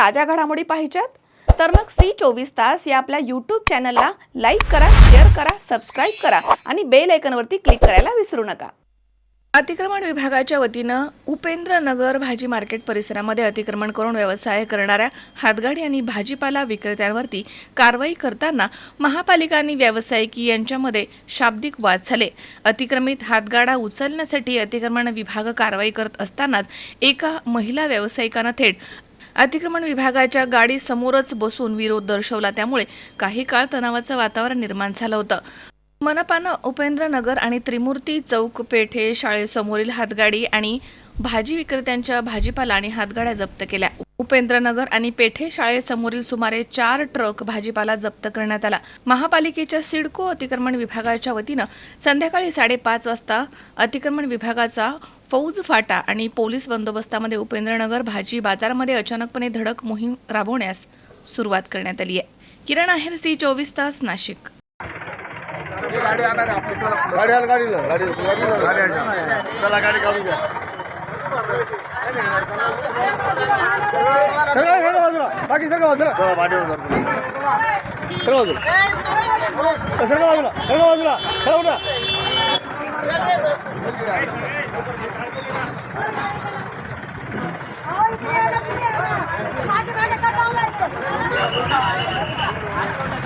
ताज्या घडामोडी पाहिजेत? तर मग सी चोवीस तास या आपल्या यूट्यूब चॅनलला लाईक करा शेअर करा सबस्क्राईब करा आणि बेल आयकनवरती क्लिक करायला विसरू नका. अतिक्रमण विभागाच्या वतीनं उपेंद्रनगर भाजी मार्केट परिसरामध्ये अतिक्रमण करून व्यवसाय करणाऱ्या हातगाडी आणि भाजीपाला विक्रेत्यांवरती कारवाई करताना महापालिका आणि व्यावसायिकी यांच्यामध्ये शाब्दिक वाद झाले. अतिक्रमित हातगाडा उचलण्यासाठी अतिक्रमण विभाग कारवाई करत असतानाच एका महिला व्यावसायिकानं थेट अतिक्रमण विभागाच्या गाडी समोरच बसून विरोध दर्शवला. त्यामुळे काही काळ तणावाचं वातावरण निर्माण झालं होतं. मनपानं उपेंद्रनगर आणि त्रिमूर्ती चौक पेठे शाळेसमोरील हातगाडी आणि भाजी विक्रेत्यांच्या भाजीपाला आणि हातगाड्या जप्त केल्या. उपेंद्रनगर आणि पेठे शाळेसमोरील सुमारे चार ट्रक भाजीपाला जप्त करण्यात आला. महापालिकेच्या सिडको अतिक्रमण विभागाच्या वतीनं संध्याकाळी साडेपाच वाजता अतिक्रमण विभागाचा फौज फाटा आणि पोलीस बंदोबस्तामध्ये उपेंद्रनगर भाजी बाजारामध्ये अचानकपणे धडक मोहीम राबवण्यास सुरुवात करण्यात आली आहे. किरण आहेर सी चोवीस तास नाशिक. बाजूला आणा रे आपली चला. गाडी आण गाडीला गाडी गाडी आण. चला गाडी काढून घ्या सगळं सगळं बाजूला बाकी सगळं बाजूला सगळं बाजूला सगळं बाजूला सगळं बाजूला सगळं बाजूला सगळं बाजूला